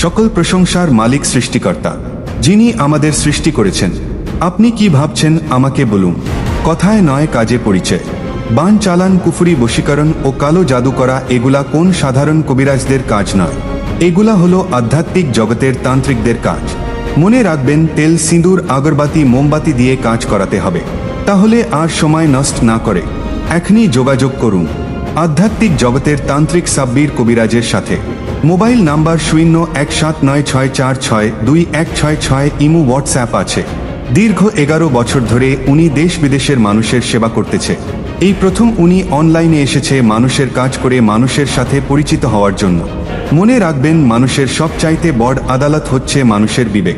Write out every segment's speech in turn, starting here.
সকল প্রশংসার মালিক সৃষ্টিকর্তা, যিনি আমাদের সৃষ্টি করেছেন। আপনি কি ভাবছেন আমাকে বলুন? কথায় নয় কাজে পরিচয়। বান চালান, কুফুরি, বশীকরণ ও কালো জাদু করা এগুলা কোন সাধারণ কবিরাজদের কাজ নয়। এগুলা হলো আধ্যাত্মিক জগতের তান্ত্রিকদের কাজ। মনে রাখবেন, তেল, সিঁদুর, আগরবাতি, মোমবাতি দিয়ে কাজ করাতে হবে। তাহলে আর সময় নষ্ট না করে। এখনই যোগাযোগ করুন। আধ্যাত্মিক জগতের তান্ত্রিক সাব্বির কবিরাজের সাথে। মোবাইল নাম্বার শূন্য এক সাত নয় ছয় চার ছয় দুই এক ছয় ছয় ইমো হোয়াটসঅ্যাপ আছে। দীর্ঘ এগারো বছর ধরে উনি দেশ বিদেশের মানুষের সেবা করতেছে। এই প্রথম উনি অনলাইনে এসেছে মানুষের কাজ করে মানুষের সাথে পরিচিত হওয়ার জন্য। মনে রাখবেন, মানুষের সবচাইতে বড় আদালত হচ্ছে মানুষের বিবেক।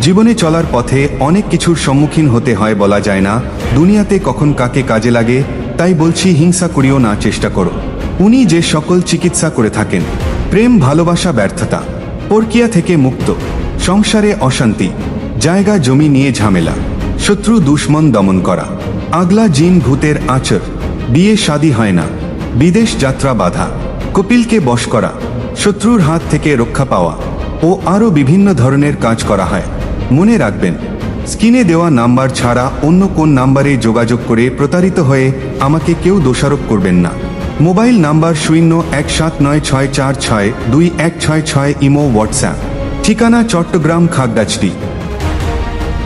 জীবনে চলার পথে অনেক কিছুর সম্মুখীন হতে হয় বলা যায় না, দুনিয়াতে কখন কাকে কাজে লাগে, তাই বলছি হিংসা করিও না, চেষ্টা করো। উনি যে সকল চিকিৎসা করে থাকেন প্রেম, ভালোবাসা, ব্যর্থতা, পরকিয়া থেকে মুক্ত, সংসারে অশান্তি, জায়গা, জমি নিয়ে ঝামেলা, শত্রু, দুশ্মন দমন করা, আগলা জিন ভূতের আচর, বিয়ে শাদী হয় না, বিদেশ যাত্রা বাধা, কপিলকে বশ করা, শত্রুর হাত থেকে রক্ষা পাওয়া ও আরও বিভিন্ন ধরনের কাজ করা হয়। মনে রাখবেন, স্ক্রিনে দেওয়া নাম্বার ছাড়া অন্য কোন নাম্বারে যোগাযোগ করে প্রতারিত হয়ে আমাকে কেউ দোষারোপ করবেন না। মোবাইল নাম্বার শূন্য এক সাত নয় ছয় চার ছয় দুই এক ছয় ছয় ইমো হোয়াটসঅ্যাপ। ঠিকানা চট্টগ্রাম খাগড়াছড়ি।